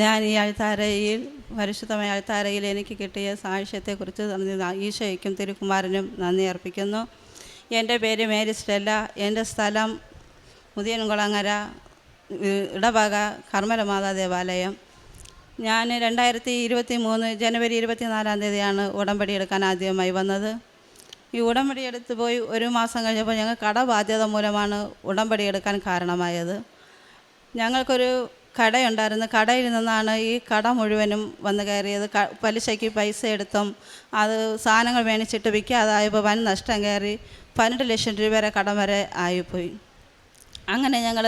ഞാൻ ഈ അഴുത്താരയിൽ പരിശുദ്ധമായ അഴുത്താരയിൽ എനിക്ക് കിട്ടിയ സാക്ഷ്യത്തെക്കുറിച്ച് ഈശോയ്ക്കും തിരുക്കുമാരനും നന്ദി അർപ്പിക്കുന്നു. എന്റെ പേര് മേരി സ്റ്റെല്ല. എന്റെ സ്ഥലം മുതിയൻകുളങ്ങര ഇടവക കർമ്മലമാതാ ദേവാലയം. ഞാൻ രണ്ടായിരത്തി ഇരുപത്തി മൂന്ന് ജനുവരി ഇരുപത്തിനാലാം തീയതിയാണ് ഉടമ്പടി എടുക്കാൻ ആദ്യമായി വന്നത്. ഈ ഉടമ്പടി എടുത്ത് പോയി ഒരു മാസം കഴിഞ്ഞപ്പോൾ ഞങ്ങൾ കടബാധ്യത മൂലമാണ് ഉടമ്പടി എടുക്കാൻ കാരണമായത്. ഞങ്ങൾക്കൊരു കടയുണ്ടായിരുന്നു. കടയിൽ നിന്നാണ് ഈ കട മുഴുവനും വന്ന് കയറിയത്. ക പലിശയ്ക്ക് പൈസ എടുത്തും അത് സാധനങ്ങൾ മേടിച്ചിട്ട് വിൽക്കാതായപ്പോൾ വൻ നഷ്ടം കയറി പതിനെട്ട് ലക്ഷം രൂപ വരെ കടം വരെ ആയിപ്പോയി. അങ്ങനെ ഞങ്ങൾ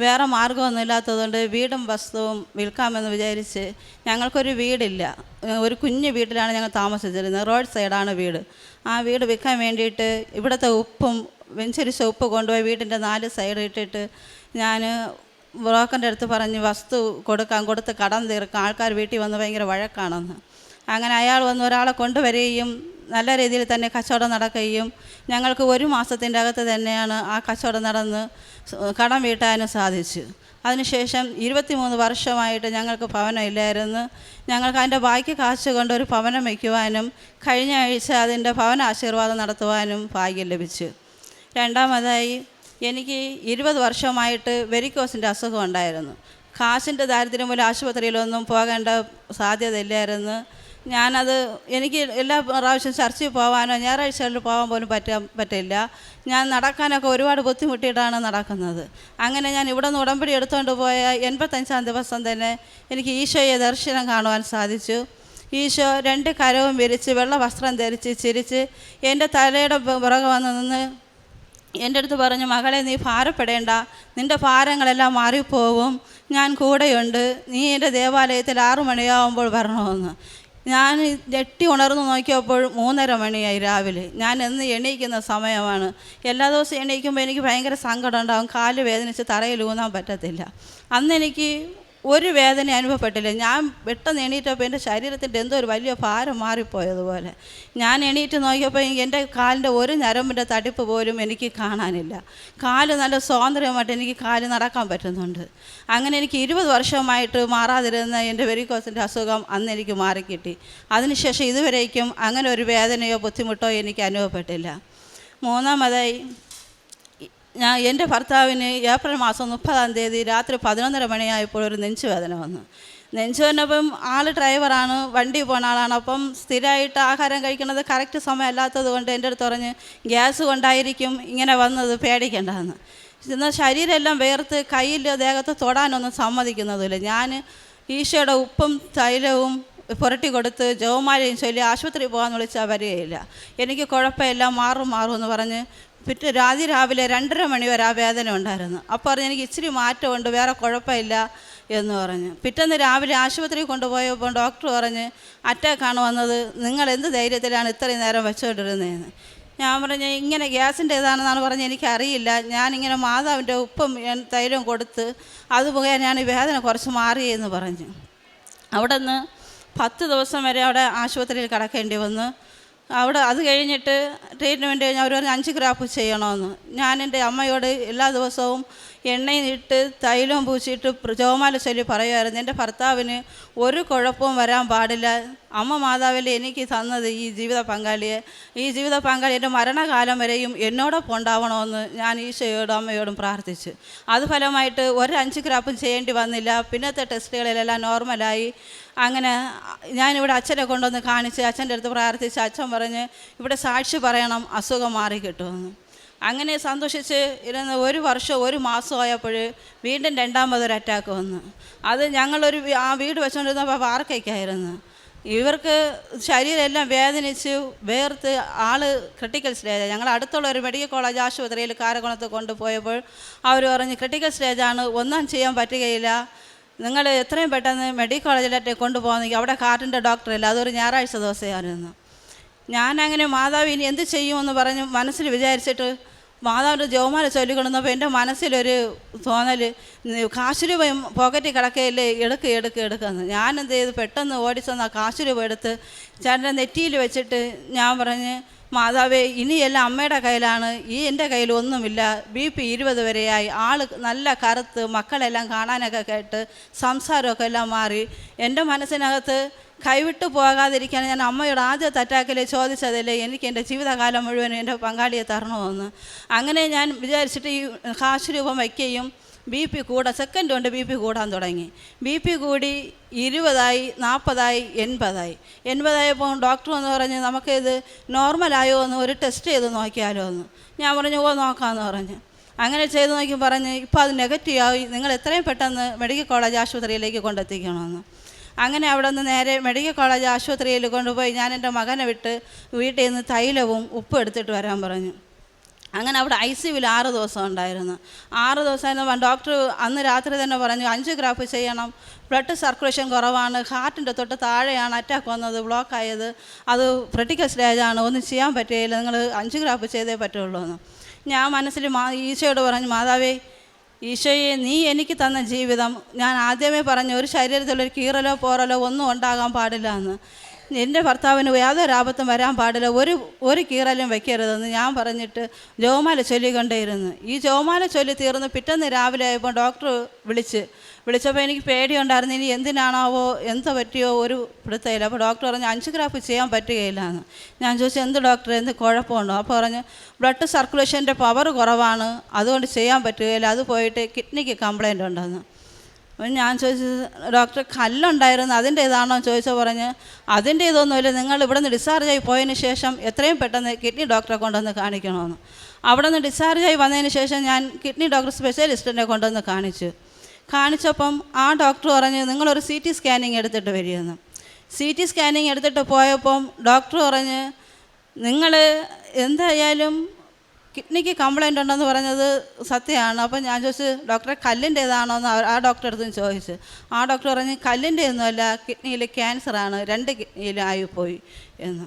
വേറെ മാർഗമൊന്നും ഇല്ലാത്തതുകൊണ്ട് വീടും വസ്തുവും വിൽക്കാമെന്ന് വിചാരിച്ച് ഞങ്ങൾക്കൊരു വീടില്ല. ഒരു കുഞ്ഞു വീട്ടിലാണ് ഞങ്ങൾ താമസിച്ചിരുന്നത്. റോഡ് സൈഡാണ് വീട്. ആ വീട് വിൽക്കാൻ വേണ്ടിയിട്ട് ഇവിടുത്തെ ഉപ്പും വെഞ്ചരിച്ച ഉപ്പ് കൊണ്ടുപോയി വീടിന്റെ നാല് സൈഡ് ഇട്ടിട്ട് ഞാൻ ബ്രോക്കറിന്റെ അടുത്ത് പറഞ്ഞ് വസ്തു കൊടുക്കാൻ കൊടുത്ത് കടം തീർക്കാൻ ആൾക്കാർ വീട്ടിൽ വന്ന് ഭയങ്കര വഴക്കാണെന്ന്. അങ്ങനെ അയാൾ വന്ന് ഒരാളെ കൊണ്ടുവരികയും നല്ല രീതിയിൽ തന്നെ കച്ചവടം നടക്കുകയും ഞങ്ങൾക്ക് ഒരു മാസത്തിന്റെ അകത്ത് തന്നെയാണ് ആ കച്ചവടം നടന്ന് കടം വീട്ടാനും സാധിച്ചു. അതിനുശേഷം ഇരുപത്തിമൂന്ന് വർഷമായിട്ട് ഞങ്ങൾക്ക് ഭവനം ഇല്ലായിരുന്നു ഞങ്ങൾക്ക് അതിന്റെ ബാക്കി കാശ് കൊണ്ട് ഒരു ഭവനം വയ്ക്കുവാനും കഴിഞ്ഞ ആഴ്ച അതിന്റെ ഭവന ആശീർവാദം നടത്തുവാനും ഭാഗ്യം ലഭിച്ചു. രണ്ടാമതായി എനിക്ക് ഇരുപത് വർഷമായിട്ട് വെരിക്കോസിന്റെ അസുഖം ഉണ്ടായിരുന്നു. കാശിന്റെ ദാരിദ്ര്യം മൂലം ആശുപത്രിയിലൊന്നും പോകേണ്ട സാധ്യതയില്ലായിരുന്നു. ഞാനത് എനിക്ക് എല്ലാ പ്രാവശ്യം ചർച്ചിൽ പോകാനോ ഞായറാഴ്ചകളിൽ പോകാൻ പോലും പറ്റാൻ പറ്റില്ല. ഞാൻ നടക്കാനൊക്കെ ഒരുപാട് ബുദ്ധിമുട്ടിയിട്ടാണ് നടക്കുന്നത്. അങ്ങനെ ഞാൻ ഇവിടെ നിന്ന് ഉടമ്പടി എടുത്തുകൊണ്ട് പോയ എൺപത്തഞ്ചാം ദിവസം തന്നെ എനിക്ക് ഈശോയെ ദർശനം കാണുവാൻ സാധിച്ചു. ഈശോ രണ്ട് കരവും വിരിച്ച് വെള്ള വസ്ത്രം ധരിച്ച് ചിരിച്ച് എന്റെ തലയുടെ പുറകെ വന്ന് നിന്ന് എന്റെ അടുത്ത് പറഞ്ഞു മകളെ നീ ഭാരപ്പെടേണ്ട. നിന്റെ ഭാരങ്ങളെല്ലാം മാറിപ്പോവും ഞാൻ കൂടെയുണ്ട്. നീ എന്റെ ദേവാലയത്തിൽ ആറു മണിയാവുമ്പോൾ വരണമെന്ന്. ഞാൻ ഞെട്ടി ഉണർന്നു നോക്കിയപ്പോൾ മൂന്നര മണിയായി രാവിലെ. ഞാൻ എന്ന് എണീക്കുന്ന സമയമാണ്. എല്ലാ ദിവസവും എണീക്കുമ്പോൾ എനിക്ക് ഭയങ്കര സങ്കടം ഉണ്ടാകും കാൽ വേദനിച്ച് തറയിൽ ഊന്നാൻ പറ്റത്തില്ല. അന്ന് എനിക്ക് ഒരു വേദന അനുഭവപ്പെട്ടില്ല. ഞാൻ പെട്ടെന്ന് എണീറ്റപ്പോൾ എന്റെ ശരീരത്തിന്റെ എന്തോ ഒരു വലിയ ഭാരം മാറിപ്പോയതുപോലെ. ഞാൻ എണീറ്റ് നോക്കിയപ്പോൾ എന്റെ കാലിന്റെ ഒരു ഞരമ്പിന്റെ തടിപ്പ് പോലും എനിക്ക് കാണാനില്ല. കാൽ നല്ല സ്വാതന്ത്ര്യമായിട്ട് എനിക്ക് കാൽ നടക്കാൻ പറ്റുന്നുണ്ട്. അങ്ങനെ എനിക്ക് ഇരുപത് വർഷമായിട്ട് മാറാതിരുന്ന എന്റെ വെരിക്കോസിന്റെ അസുഖം അന്ന് എനിക്ക് മാറിക്കിട്ടി. അതിനുശേഷം ഇതുവരേക്കും അങ്ങനെ ഒരു വേദനയോ ബുദ്ധിമുട്ടോ എനിക്ക് അനുഭവപ്പെട്ടില്ല. മൂന്നാമതായി ഞാൻ എന്റെ ഭർത്താവിന് ഏപ്രിൽ മാസം മുപ്പതാം തീയതി രാത്രി പതിനൊന്നര മണിയായപ്പോൾ ഒരു നെഞ്ചുവേദന വന്നു. നെഞ്ചു വന്നപ്പം ആൾ ഡ്രൈവറാണ് വണ്ടി പോണ ആളാണ്. അപ്പം സ്ഥിരമായിട്ട് ആഹാരം കഴിക്കുന്നത് കറക്റ്റ് സമയമല്ലാത്തത് കൊണ്ട് എന്റെ അടുത്ത് പറഞ്ഞ് ഗ്യാസ് കൊണ്ടായിരിക്കും ഇങ്ങനെ വന്നത് പേടിക്കേണ്ടതെന്ന് എന്നാൽ ശരീരമെല്ലാം വേർത്ത് കയ്യിൽ ദേഹത്ത് തൊടാനൊന്നും സമ്മതിക്കുന്നതുമില്ല. ഞാൻ ഈശോയുടെ ഉപ്പും തൈലവും പുരട്ടി കൊടുത്ത് ജവമാലയും ചൊല്ലി ആശുപത്രി പോകാമെന്ന് വിളിച്ചാൽ വരികയില്ല. എനിക്ക് കുഴപ്പമില്ല മാറും മാറും എന്ന് പറഞ്ഞ് പിറ്റേ രാതി രാവിലെ രണ്ടര മണി വരെ ആ വേദന ഉണ്ടായിരുന്നു. അപ്പോൾ പറഞ്ഞു എനിക്ക് ഇച്ചിരി മാറ്റമുണ്ട് വേറെ കുഴപ്പമില്ല എന്ന് പറഞ്ഞു. പിറ്റേന്ന് രാവിലെ ആശുപത്രിയിൽ കൊണ്ടുപോയപ്പോൾ ഡോക്ടർ പറഞ്ഞ് അറ്റാക്കാണ് വന്നത് നിങ്ങൾ എന്ത് ധൈര്യത്തിലാണ് ഇത്രയും നേരം വെച്ചുകൊണ്ടിരുന്നതെന്ന്? ഞാൻ പറഞ്ഞു ഇങ്ങനെ ഗ്യാസിന്റെ ഇതാണെന്നാണ് പറഞ്ഞ് എനിക്കറിയില്ല. ഞാനിങ്ങനെ മാതാവിന്റെ ഉപ്പും ഞാൻ തൈലവും കൊടുത്ത് അത് മുഖേനയാണ് ഈ വേദന കുറച്ച് മാറിയെന്ന് പറഞ്ഞു. അവിടെ നിന്ന് പത്ത് ദിവസം വരെ അവിടെ ആശുപത്രിയിൽ കിടക്കേണ്ടി വന്നു. അവിടെ അത് കഴിഞ്ഞിട്ട് ട്രീറ്റ്മെന്റ് കഴിഞ്ഞ് അവർ പറഞ്ഞ് അഞ്ച് ഗ്രാഫ് ചെയ്യണമെന്ന്. ഞാൻ എന്റെ അമ്മയോട് എല്ലാ ദിവസവും എണ്ണയും തൈലം പൂച്ചിട്ട് ജോമാല ചൊല്ലി പറയുമായിരുന്നു എന്റെ ഭർത്താവിന് ഒരു കുഴപ്പവും വരാൻ പാടില്ല. അമ്മ മാതാവിൽ എനിക്ക് തന്നത് ഈ ജീവിത പങ്കാളിയെ. ഈ ജീവിത പങ്കാളി എന്റെ മരണകാലം വരെയും എന്നോടൊപ്പം ഉണ്ടാവണമെന്ന് ഞാൻ ഈശോയോടും അമ്മയോടും പ്രാർത്ഥിച്ചു. അത് ഫലമായിട്ട് ഒരഞ്ച് ഗ്രാഫും ചെയ്യേണ്ടി വന്നില്ല. പിന്നത്തെ ടെസ്റ്റുകളിലെല്ലാം നോർമലായി. അങ്ങനെ ഞാനിവിടെ അച്ഛനെ കൊണ്ടുവന്ന് കാണിച്ച് അച്ഛന്റെ അടുത്ത് പ്രാർത്ഥിച്ച് അച്ഛൻ പറഞ്ഞ് ഇവിടെ സാക്ഷി പറയണം അസുഖം മാറി കിട്ടുമെന്ന് അങ്ങനെ സന്തോഷിച്ച് ഇരുന്ന് ഒരു വർഷം ഒരു മാസമായപ്പോൾ വീണ്ടും രണ്ടാമതൊരു അറ്റാക്ക് വന്നു. അത് ഞങ്ങളൊരു ആ വീട് വെച്ചുകൊണ്ടിരുന്നപ്പോൾ വാർക്കയ്ക്കായിരുന്നു. ഇവർക്ക് ശരീരമെല്ലാം വേദനിച്ച് വേർത്ത് ആൾ ക്രിട്ടിക്കൽ സ്റ്റേജ് ഞങ്ങൾ അടുത്തുള്ള ഒരു മെഡിക്കൽ കോളേജ് ആശുപത്രിയിൽ കാരകുണത്ത് കൊണ്ടുപോയപ്പോൾ അവർ പറഞ്ഞ് ക്രിട്ടിക്കൽ സ്റ്റേജാണ് ഒന്നും ചെയ്യാൻ പറ്റുകയില്ല. നിങ്ങൾ എത്രയും പെട്ടെന്ന് മെഡിക്കൽ കോളേജിലേക്ക് കൊണ്ടുപോകുന്നെങ്കിൽ അവിടെ കാർട്ടിന്റെ ഡോക്ടറില്ല അതൊരു ഞായറാഴ്ച ദിവസമായിരുന്നു. ഞാൻ അങ്ങനെ മാതാവ് ഇനി എന്ത് ചെയ്യുമെന്ന് പറഞ്ഞ് മനസ്സിൽ വിചാരിച്ചിട്ട് മാതാവിന്റെ ജോമാല ചൊല്ലിക്കൊണ്ടുവന്നപ്പോൾ എന്റെ മനസ്സിലൊരു തോന്നൽ കാശ് രൂപ പോക്കറ്റിൽ കിടക്കയില്ലേ എടുക്ക് എടുക്ക് എടുക്കുമെന്ന് ഞാൻ എന്ത് ചെയ്ത്? പെട്ടെന്ന് ഓടി ആ കാശ് രൂപ എടുത്ത് ചേട്ടന്റെ നെറ്റിയിൽ വെച്ചിട്ട് ഞാൻ പറഞ്ഞ് മാതാവേ ഇനിയെല്ലാം അമ്മയുടെ കയ്യിലാണ് ഈ എന്റെ കയ്യിൽ ഒന്നുമില്ല. ബി പി ഇരുപത് വരെയായി. ആൾ നല്ല കറുത്ത് മക്കളെല്ലാം കാണാനൊക്കെ കേട്ട് സംസാരമൊക്കെ എല്ലാം മാറി. എന്റെ മനസ്സിനകത്ത് കൈവിട്ടു പോകാതിരിക്കാൻ ഞാൻ അമ്മയോട് ആദ്യത്തെ അറ്റാക്കിൽ ചോദിച്ചതല്ലേ എനിക്ക് എന്റെ ജീവിതകാലം മുഴുവൻ എന്റെ പങ്കാളിയെ തരണമെന്ന്. അങ്ങനെ ഞാൻ വിചാരിച്ചിട്ട് ഈ കാശ് രൂപം വയ്ക്കുകയും ബി പി കൂടാൻ സെക്കൻഡ് കൊണ്ട് ബി പി കൂടാൻ തുടങ്ങി. ബി പി കൂടി ഇരുപതായി നാൽപ്പതായി എൺപതായി. എൺപതായപ്പോൾ ഡോക്ടർ എന്ന് പറഞ്ഞ് നമുക്കിത് നോർമലായോ എന്ന് ഒരു ടെസ്റ്റ് ചെയ്ത് നോക്കിയാലോ എന്ന്. ഞാൻ പറഞ്ഞു ഓ നോക്കാമെന്ന് പറഞ്ഞു. അങ്ങനെ ചെയ്ത് നോക്കി പറഞ്ഞ് ഇപ്പോൾ അത് നെഗറ്റീവ് ആയി നിങ്ങൾ എത്രയും പെട്ടെന്ന് മെഡിക്കൽ കോളേജ് ആശുപത്രിയിലേക്ക് കൊണ്ടെത്തിക്കണമെന്ന്. അങ്ങനെ അവിടെ നിന്ന് നേരെ മെഡിക്കൽ കോളേജ് ആശുപത്രിയിൽ കൊണ്ടുപോയി ഞാൻ എന്റെ മകനെ വിട്ട് വീട്ടിൽ നിന്ന് തൈലവും ഉപ്പും എടുത്തിട്ട് വരാൻ പറഞ്ഞു. അങ്ങനെ അവിടെ ഐ സി യുവിൽ ആറ് ദിവസം ഉണ്ടായിരുന്നു. ആറ് ദിവസം ഡോക്ടർ അന്ന് രാത്രി തന്നെ പറഞ്ഞു അഞ്ച് ഗ്രാഫ് ചെയ്യണം. ബ്ലഡ് സർക്കുലേഷൻ കുറവാണ്. ഹാർട്ടിന്റെ തൊട്ട് താഴെയാണ് അറ്റാക്ക് വന്നത് ബ്ലോക്കായത് അത് ക്രിട്ടിക്കൽ സ്റ്റേജാണ് ഒന്നും ചെയ്യാൻ പറ്റുകയില്ല നിങ്ങൾ അഞ്ച് ഗ്രാഫ് ചെയ്തേ പറ്റുള്ളൂ എന്ന് ഞാൻ മനസ്സിൽ മാ ഈശോയോട് പറഞ്ഞു മാതാവേ ഈശോയെ നീ എനിക്ക് തന്ന ജീവിതം ഞാൻ ആദ്യമേ പറഞ്ഞു ഒരു ശരീരത്തിലൊരു കീറലോ പോറലോ ഒന്നും ഉണ്ടാകാൻ പാടില്ല എന്ന്. എന്റെ ഭർത്താവിന് യാതൊരു ആപത്തും വരാൻ പാടില്ല. ഒരു ഒരു കീറലും വെക്കരുതെന്ന് ഞാൻ പറഞ്ഞിട്ട് ജോമാല ചൊല്ലിക്കൊണ്ടേയിരുന്നു ഈ ജോമാല ചൊല്ലി തീർന്ന് പിറ്റേന്ന് രാവിലെ ആയപ്പോൾ ഡോക്ടർ വിളിച്ച് വിളിച്ചപ്പോൾ എനിക്ക് പേടിയുണ്ടായിരുന്നു. ഇനി എന്തിനാണാവോ എന്ത് പറ്റിയോ ഒരു പിടുത്തയില്ല അപ്പോൾ ഡോക്ടർ പറഞ്ഞു അഞ്ച് ഗ്രാഫ് ചെയ്യാൻ പറ്റുകയില്ല എന്ന് ഞാൻ ചോദിച്ചു എന്ത് ഡോക്ടർ? എന്ത് കുഴപ്പമുണ്ടോ? അപ്പോൾ പറഞ്ഞു ബ്ലഡ് സർക്കുലേഷന്റെ പവർ കുറവാണ്. അതുകൊണ്ട് ചെയ്യാൻ പറ്റുകയില്ല. അത് പോയിട്ട് കിഡ്നിക്ക് കംപ്ലൈന്റ് ഉണ്ടെന്ന്. ഞാൻ ചോദിച്ചത് ഡോക്ടർ കല്ലുണ്ടായിരുന്നു. അതിന്റെ ഇതാണോ ചോദിച്ചോ പറഞ്ഞ് അതിന്റെ ഇതൊന്നുമില്ല നിങ്ങൾ ഇവിടെ നിന്ന് ഡിസ്ചാർജ് ആയി പോയതിന് ശേഷം എത്രയും പെട്ടെന്ന് കിഡ്നി ഡോക്ടറെ കൊണ്ടുവന്ന് കാണിക്കണമെന്ന്. അവിടെ നിന്ന് ഡിസ്ചാർജ് ആയി വന്നതിന് ശേഷം ഞാൻ കിഡ്നി ഡോക്ടർ സ്പെഷ്യലിസ്റ്റിനെ കൊണ്ടുവന്ന് കാണിച്ചു. കാണിച്ചപ്പം ആ ഡോക്ടർ പറഞ്ഞ് നിങ്ങളൊരു സി ടി സ്കാനിങ് എടുത്തിട്ട് വരികയെന്ന്. സി ടി സ്കാനിങ് എടുത്തിട്ട് പോയപ്പം ഡോക്ടർ പറഞ്ഞ് നിങ്ങൾ എന്തായാലും കിഡ്നിക്ക് കംപ്ലൈന്റ് ഉണ്ടെന്ന് പറഞ്ഞത് സത്യമാണ്. അപ്പം ഞാൻ ചോദിച്ചു ഡോക്ടറെ കല്ലിന്റെ ഏതാണോ എന്ന് ആ ഡോക്ടറെ അടുത്ത് ചോദിച്ചു. ആ ഡോക്ടർ പറഞ്ഞ് കല്ലിന്റെ ഒന്നുമല്ല കിഡ്നിയിൽ ക്യാൻസറാണ് രണ്ട് കിഡ്നിയിലും ആയിപ്പോയി എന്ന്.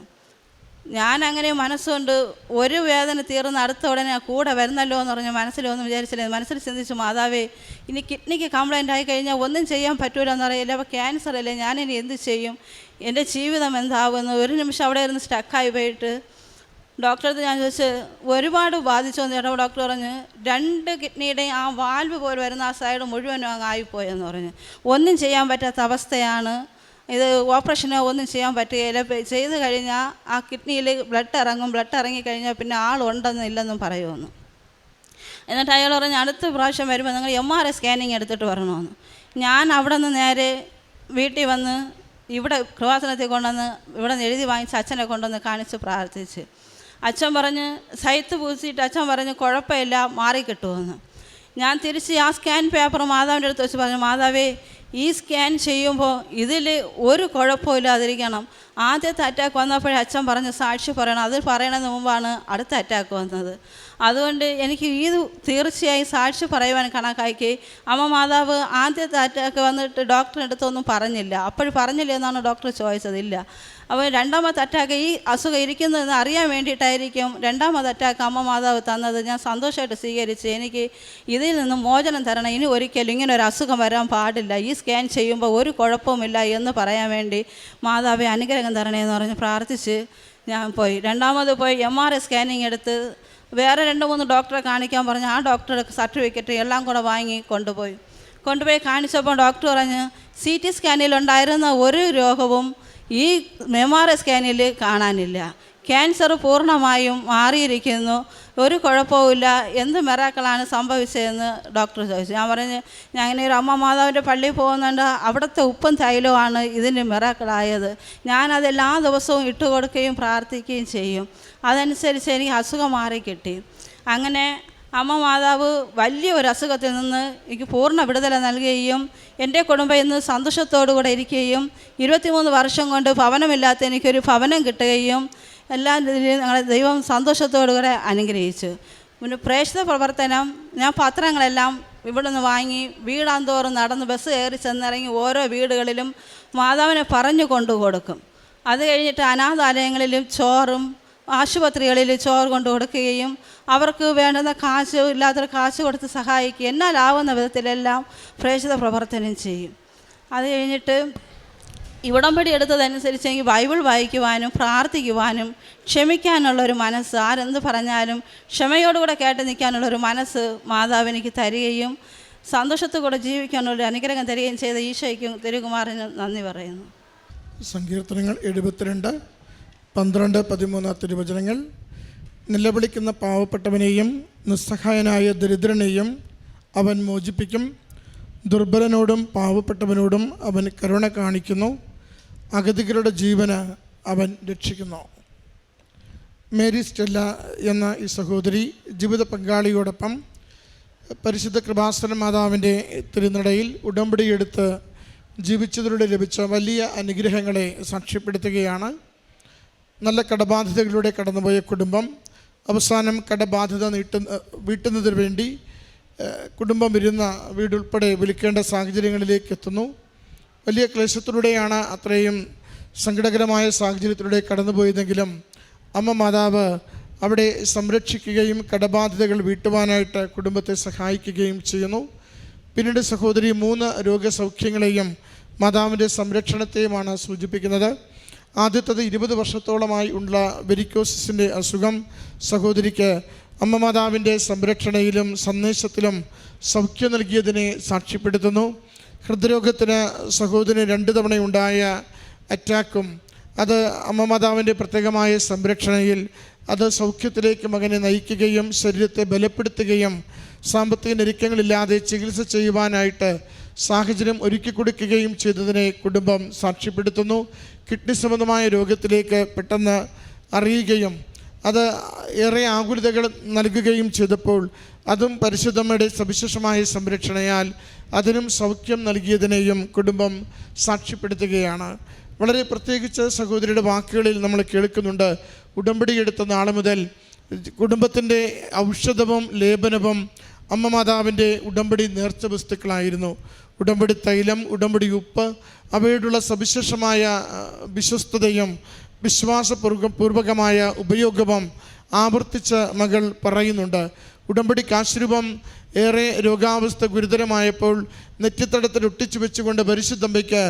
ഞാൻ അങ്ങനെ മനസ്സുകൊണ്ട് ഒരു വേദന തീർന്ന് അടുത്ത ഉടനെ കൂടെ വരുന്നല്ലോ എന്ന് പറഞ്ഞ് മനസ്സിലൊന്നും വിചാരിച്ചില്ല. മനസ്സിൽ ചിന്തിച്ചു മാതാവേ ഇനി കിഡ്നിക്ക് കംപ്ലൈന്റ് ആയി കഴിഞ്ഞാൽ ഒന്നും ചെയ്യാൻ പറ്റൂല എന്ന് അറിയില്ല അപ്പോൾ ക്യാൻസർ അല്ലേ ഞാനിനി എന്ത് ചെയ്യും? എന്റെ ജീവിതം എന്താകുമെന്ന് ഒരു നിമിഷം അവിടെ ഇരുന്ന് സ്റ്റക്കായി പോയിട്ട് ഡോക്ടറെ ഞാൻ ചോദിച്ച് ഒരുപാട് ബാധിച്ചു എന്ന് ചേട്ടാ ഡോക്ടർ പറഞ്ഞ് രണ്ട് കിഡ്നിയുടെയും ആ വാൽവ് പോലെ വരുന്ന ആ സൈഡ് മുഴുവനും അങ്ങ് ആയിപ്പോയെന്ന് പറഞ്ഞ്. ഒന്നും ചെയ്യാൻ പറ്റാത്ത അവസ്ഥയാണ്. ഇത് ഓപ്പറേഷനോ ഒന്നും ചെയ്യാൻ പറ്റുകയില്ല. ചെയ്ത് കഴിഞ്ഞാൽ ആ കിഡ്നിയിൽ ബ്ലഡ് ഇറങ്ങും. ബ്ലഡ് ഇറങ്ങി ഇറങ്ങിക്കഴിഞ്ഞാൽ പിന്നെ ആളുണ്ടെന്നും ഇല്ലെന്നും പറയുമെന്ന്. എന്നിട്ട് അയാൾ പറഞ്ഞ് അടുത്ത പ്രാവശ്യം വരുമ്പോൾ നിങ്ങൾ എം ആർ ഐ സ്കാനിങ് എടുത്തിട്ട് വരണമെന്ന്. ഞാൻ അവിടെ നിന്ന് നേരെ വീട്ടിൽ വന്ന് ഇവിടെ കൃപാസനത്തിൽ കൊണ്ടുവന്ന് ഇവിടെ നിന്ന് എഴുതി വാങ്ങിച്ച് അച്ഛനെ കൊണ്ടുവന്ന് കാണിച്ച് പ്രാർത്ഥിച്ച്. അച്ഛൻ പറഞ്ഞ് സൈത്ത് പൂസിയിട്ട് അച്ഛൻ പറഞ്ഞ് കുഴപ്പമില്ല മാറിക്കിട്ടുമെന്ന് ഞാൻ തിരിച്ച് ആ സ്കാൻ പേപ്പർ മാതാവിന്റെ അടുത്ത് വെച്ച് പറഞ്ഞു മാതാവേ ഈ സ്കാൻ ചെയ്യുമ്പോൾ ഇതിൽ ഒരു കുഴപ്പമില്ലാതിരിക്കണം. ആദ്യത്തെ അറ്റാക്ക് വന്നപ്പോഴേ അച്ഛൻ പറഞ്ഞ് സാക്ഷി പറയണം. അത് പറയണതിന് മുമ്പാണ് അടുത്ത അറ്റാക്ക് വന്നത്. അതുകൊണ്ട് എനിക്ക് ഈ തീർച്ചയായും സാക്ഷി പറയുവാൻ കണക്കാക്കി. അമ്മ മാതാവ് ആദ്യത്തെ അറ്റാക്ക് വന്നിട്ട് ഡോക്ടറിന്റെ അടുത്തൊന്നും പറഞ്ഞില്ല. അപ്പോൾ പറഞ്ഞില്ല എന്നാണ് ഡോക്ടർ ചോദിച്ചത്. ഇല്ല. അപ്പോൾ രണ്ടാമത്തെ അറ്റാക്ക് ഈ അസുഖം ഇരിക്കുന്നതെന്ന് അറിയാൻ വേണ്ടിയിട്ടായിരിക്കും രണ്ടാമത്തെ അറ്റാക്ക് അമ്മ മാതാവ് തന്നത്. ഞാൻ സന്തോഷമായിട്ട് സ്വീകരിച്ച് എനിക്ക് ഇതിൽ നിന്ന് മോചനം തരണം. ഇനി ഒരിക്കലും ഇങ്ങനെ ഒരു അസുഖം വരാൻ പാടില്ല. ഈ സ്കാൻ ചെയ്യുമ്പോൾ ഒരു കുഴപ്പവുമില്ല എന്ന് പറയാൻ വേണ്ടി മാതാവെ അനുഗ്രഹം തരണേ എന്ന് പറഞ്ഞ് പ്രാർത്ഥിച്ച് ഞാൻ പോയി. രണ്ടാമത് പോയി എം ആർ ഐ സ്കാനിങ് എടുത്ത് വേറെ രണ്ട് മൂന്ന് ഡോക്ടറെ കാണിക്കാൻ പറഞ്ഞ് ആ ഡോക്ടറുടെ സർട്ടിഫിക്കറ്റ് എല്ലാം കൂടെ വാങ്ങി കൊണ്ടുപോയി. കൊണ്ടുപോയി കാണിച്ചപ്പോൾ ഡോക്ടർ പറഞ്ഞ് സി ടി സ്കാനിലുണ്ടായിരുന്ന ഒരു രോഗവും ഈ മെമാറ സ്കാനിൽ കാണാനില്ല. ക്യാൻസർ പൂർണമായും മാറിയിരിക്കുന്നു. ഒരു കുഴപ്പവുമില്ല. എന്ത് മെറാക്കളാണ് സംഭവിച്ചതെന്ന് ഡോക്ടർ ചോദിച്ചു. ഞാൻ പറഞ്ഞു ഞാൻ ഇങ്ങനെ ഒരു അമ്മ മാതാവിന്റെ പള്ളിയിൽ പോകുന്നുണ്ട്. അവിടുത്തെ ഉപ്പും തൈലവുമാണ് ഇതിന് മെറാക്കളായത്. ഞാനത് എല്ലാ ദിവസവും ഇട്ടുകൊടുക്കുകയും പ്രാർത്ഥിക്കുകയും ചെയ്യും. അതനുസരിച്ച് എനിക്ക് അസുഖം മാറി കിട്ടി അങ്ങനെ അമ്മ മാതാവ് വലിയ ഒരു അസുഖത്തിൽ നിന്ന് എനിക്ക് പൂർണ വിടുതല നൽകുകയും എന്റെ കുടുംബം ഇന്ന് സന്തോഷത്തോടു കൂടെ ഇരിക്കുകയും ഇരുപത്തിമൂന്ന് വർഷം കൊണ്ട് ഭവനമില്ലാത്ത എനിക്കൊരു ഭവനം കിട്ടുകയും എല്ലാ ഞങ്ങളെ ദൈവം സന്തോഷത്തോടു കൂടെ അനുഗ്രഹിച്ചു. പിന്നെ പ്രേക്ഷിത പ്രവർത്തനം ഞാൻ പത്രങ്ങളെല്ലാം ഇവിടെ നിന്ന് വാങ്ങി വീടാന്തോറും നടന്ന് ബസ് കയറി ചെന്നിറങ്ങി ഓരോ വീടുകളിലും മാതാവിനെ പറഞ്ഞു കൊണ്ടു കൊടുക്കും. അത് കഴിഞ്ഞിട്ട് അനാഥാലയങ്ങളിലും ചോറും ആശുപത്രികളിൽ ചോറ് കൊണ്ടു കൊടുക്കുകയും അവർക്ക് വേണ്ടുന്ന കാശ് ഇല്ലാത്തൊരു കാശ് കൊടുത്ത് സഹായിക്കുക. എന്നാലാവുന്ന വിധത്തിലെല്ലാം പ്രേക്ഷിത പ്രവർത്തനം ചെയ്യും. അത് കഴിഞ്ഞിട്ട് ഇവിടംപടി ഉടമ്പടി എടുത്തതനുസരിച്ച് എനിക്ക് ബൈബിൾ വായിക്കുവാനും പ്രാർത്ഥിക്കുവാനും ക്ഷമിക്കാനുള്ളൊരു മനസ്സ് ആരെന്ത് പറഞ്ഞാലും ക്ഷമയോടുകൂടെ കേട്ട് നിൽക്കാനുള്ളൊരു മനസ്സ് മാതാവ് എനിക്ക് തരികയും സന്തോഷത്തോടെ ജീവിക്കാനുള്ളൊരു അനുഗ്രഹം തരികയും ചെയ്ത ഈശോയ്ക്കും തിരുകുമാറിനും നന്ദി പറയുന്നു. സങ്കീർത്തനങ്ങൾ എഴുപത്തിരണ്ട് പന്ത്രണ്ട് പതിമൂന്ന് തിരുവചനങ്ങൾ നിലവിളിക്കുന്ന പാവപ്പെട്ടവനെയും നിസ്സഹായനായ ദരിദ്രനെയും അവൻ മോചിപ്പിക്കും. ദുർബലനോടും പാവപ്പെട്ടവനോടും അവൻ കരുണ കാണിക്കുന്നു. അഗതികളുടെ ജീവന് അവൻ രക്ഷിക്കുന്നു. മേരി സ്റ്റെല്ല എന്ന ഈ സഹോദരി ജീവിത പങ്കാളിയോടൊപ്പം പരിശുദ്ധ കൃപാസന മാതാവിന്റെ തിരുനടയിൽ ഉടമ്പടിയെടുത്ത് ജീവിച്ചതിലൂടെ ലഭിച്ച വലിയ അനുഗ്രഹങ്ങളെ സാക്ഷ്യപ്പെടുത്തുകയാണ്. നല്ല കടബാധ്യതകളിലൂടെ കടന്നുപോയ കുടുംബം അവസാനം കടബാധ്യത നീട്ടുന്ന വീട്ടുന്നതിന് വേണ്ടി കുടുംബം ഇരുന്ന വീടുൾപ്പെടെ വിളിക്കേണ്ട സാഹചര്യങ്ങളിലേക്ക് എത്തുന്നു. വലിയ ക്ലേശത്തിലൂടെയാണ് അത്രയും സങ്കടകരമായ സാഹചര്യത്തിലൂടെ കടന്നുപോയതെങ്കിലും അമ്മ മാതാവ് അവിടെ സംരക്ഷിക്കുകയും കടബാധ്യതകൾ വീട്ടുവാനായിട്ട് കുടുംബത്തെ സഹായിക്കുകയും ചെയ്യുന്നു. പിന്നീട് സഹോദരി മൂന്ന് രോഗസൗഖ്യങ്ങളെയും മാതാവിന്റെ സംരക്ഷണത്തെയുമാണ് സൂചിപ്പിക്കുന്നത്. ആദ്യത്തത് ഇരുപത് വർഷത്തോളമായി ഉള്ള വെരിക്കോസിന്റെ അസുഖം സഹോദരിക്ക് അമ്മ മാതാവിന്റെ സംരക്ഷണയിലും സന്ദേശത്തിലും സൗഖ്യം നൽകിയതിനെ സാക്ഷ്യപ്പെടുത്തുന്നു. ഹൃദ്രോഗത്തിന് സഹോദരന് രണ്ട് തവണയുണ്ടായ അറ്റാക്കും അത് അമ്മ മാതാവിന്റെ പ്രത്യേകമായ സംരക്ഷണയിൽ അത് സൗഖ്യത്തിലേക്ക് മകനെ നയിക്കുകയും ശരീരത്തെ ബലപ്പെടുത്തുകയും സാമ്പത്തിക ഞെരുക്കങ്ങളില്ലാതെ ചികിത്സ ചെയ്യുവാനായിട്ട് സാഹചര്യം ഒരുക്കി കൊടുക്കുകയും ചെയ്തതിനെ കുടുംബം സാക്ഷ്യപ്പെടുത്തുന്നു. കിഡ്നി സംബന്ധമായ രോഗത്തിലേക്ക് പെട്ടെന്ന് അറിയുകയും അത് ഏറെ ആകുലതകൾ നൽകുകയും ചെയ്തപ്പോൾ അതും പരിശുദ്ധമ്മയുടെ സവിശേഷമായ സംരക്ഷണയാൽ അതിനും സൗഖ്യം നൽകിയതിനെയും കുടുംബം സാക്ഷ്യപ്പെടുത്തുകയാണ്. വളരെ പ്രത്യേകിച്ച് സഹോദരിയുടെ വാക്കുകളിൽ നമ്മൾ കേൾക്കുന്നുണ്ട് ഉടമ്പടിയെടുത്ത നാൾ മുതൽ കുടുംബത്തിന്റെ ഔഷധവും ലേപനവും അമ്മ മാതാവിന്റെ ഉടമ്പടി നേർച്ച വസ്തുക്കളായിരുന്നു. ഉടമ്പടി തൈലം ഉടമ്പടി ഉപ്പ് അവയോടുള്ള സവിശേഷമായ വിശ്വസ്തതയും വിശ്വാസപൂർവ പൂർവകമായ ഉപയോഗവും ആവർത്തിച്ച മകൾ പറയുന്നുണ്ട്. ഉടമ്പടി കാശ്രൂപം ഏറെ രോഗാവസ്ഥ ഗുരുതരമായപ്പോൾ നെറ്റിത്തടത്തിൽ ഒട്ടിച്ചു വെച്ചുകൊണ്ട് പരിശുദ്ധമ്പയ്ക്ക്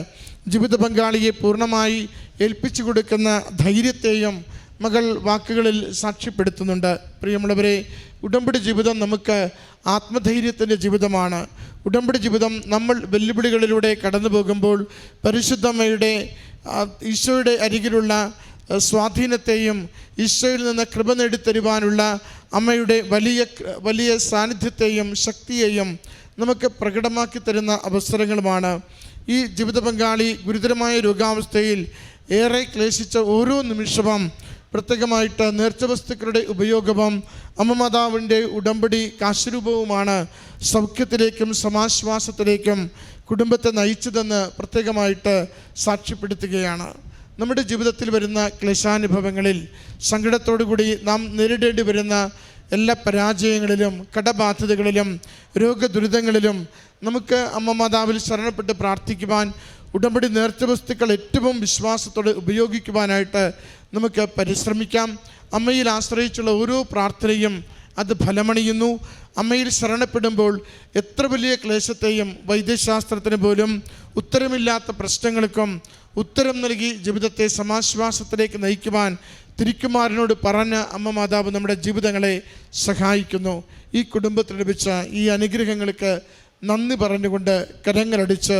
ജീവിത പങ്കാളിയെ പൂർണമായി ഏൽപ്പിച്ചു കൊടുക്കുന്ന ധൈര്യത്തെയും മകൾ വാക്കുകളിൽ സാക്ഷ്യപ്പെടുത്തുന്നുണ്ട്. പ്രിയമുള്ളവരെ ഉടമ്പടി ജീവിതം നമുക്ക് ആത്മധൈര്യത്തിന്റെ ജീവിതമാണ്. ഉടമ്പടി ജീവിതം നമ്മൾ വെല്ലുവിളികളിലൂടെ കടന്നു പോകുമ്പോൾ പരിശുദ്ധമ്മയുടെ ഈശോയുടെ അരികിലുള്ള സ്വാധീനത്തെയും ഈശോയിൽ നിന്ന് കൃപ നേടിത്തരുവാനുള്ള അമ്മയുടെ വലിയ വലിയ സാന്നിധ്യത്തെയും ശക്തിയെയും നമുക്ക് പ്രകടമാക്കി തരുന്ന അവസരങ്ങളുമാണ്. ഈ ജീവിത പങ്കാളി ഗുരുതരമായ രോഗാവസ്ഥയിൽ ഏറെ ക്ലേശിച്ച ഓരോ നിമിഷവും പ്രത്യേകമായിട്ട് നേർച്ച വസ്തുക്കളുടെ ഉപയോഗവും അമ്മമാതാവിന്റെ ഉടമ്പടി കാശരൂപവുമാണ് സൗഖ്യത്തിലേക്കും സമാശ്വാസത്തിലേക്കും കുടുംബത്തെ നയിച്ചതെന്ന് പ്രത്യേകമായിട്ട് സാക്ഷ്യപ്പെടുത്തുകയാണ്. നമ്മുടെ ജീവിതത്തിൽ വരുന്ന ക്ലേശാനുഭവങ്ങളിൽ സങ്കടത്തോടുകൂടി നാം നേരിടേണ്ടി വരുന്ന എല്ലാ പരാജയങ്ങളിലും കടബാധ്യതകളിലും രോഗദുരിതങ്ങളിലും നമുക്ക് അമ്മ മാതാവിൽ ശരണപ്പെട്ട് പ്രാർത്ഥിക്കുവാൻ ഉടമ്പടി നേർച്ച വസ്തുക്കൾ ഏറ്റവും വിശ്വാസത്തോടെ ഉപയോഗിക്കുവാനായിട്ട് നമുക്ക് പരിശ്രമിക്കാം. അമ്മയിൽ ആശ്രയിച്ചുള്ള ഓരോ പ്രാർത്ഥനയും അത് ഫലമണിയുന്നു. അമ്മയിൽ ശരണപ്പെടുമ്പോൾ എത്ര വലിയ ക്ലേശത്തെയും വൈദ്യശാസ്ത്രത്തിന് പോലും ഉത്തരമില്ലാത്ത പ്രശ്നങ്ങൾക്കും ഉത്തരം നൽകി ജീവിതത്തെ സമാശ്വാസത്തിലേക്ക് നയിക്കുവാൻ തിരിക്കുമാരനോട് പറഞ്ഞ അമ്മ മാതാവ് നമ്മുടെ ജീവിതങ്ങളെ സഹായിക്കുന്നു. ഈ കുടുംബത്തിന് ലഭിച്ച ഈ അനുഗ്രഹങ്ങൾക്ക് നന്ദി പറഞ്ഞുകൊണ്ട് കരങ്ങളടിച്ച്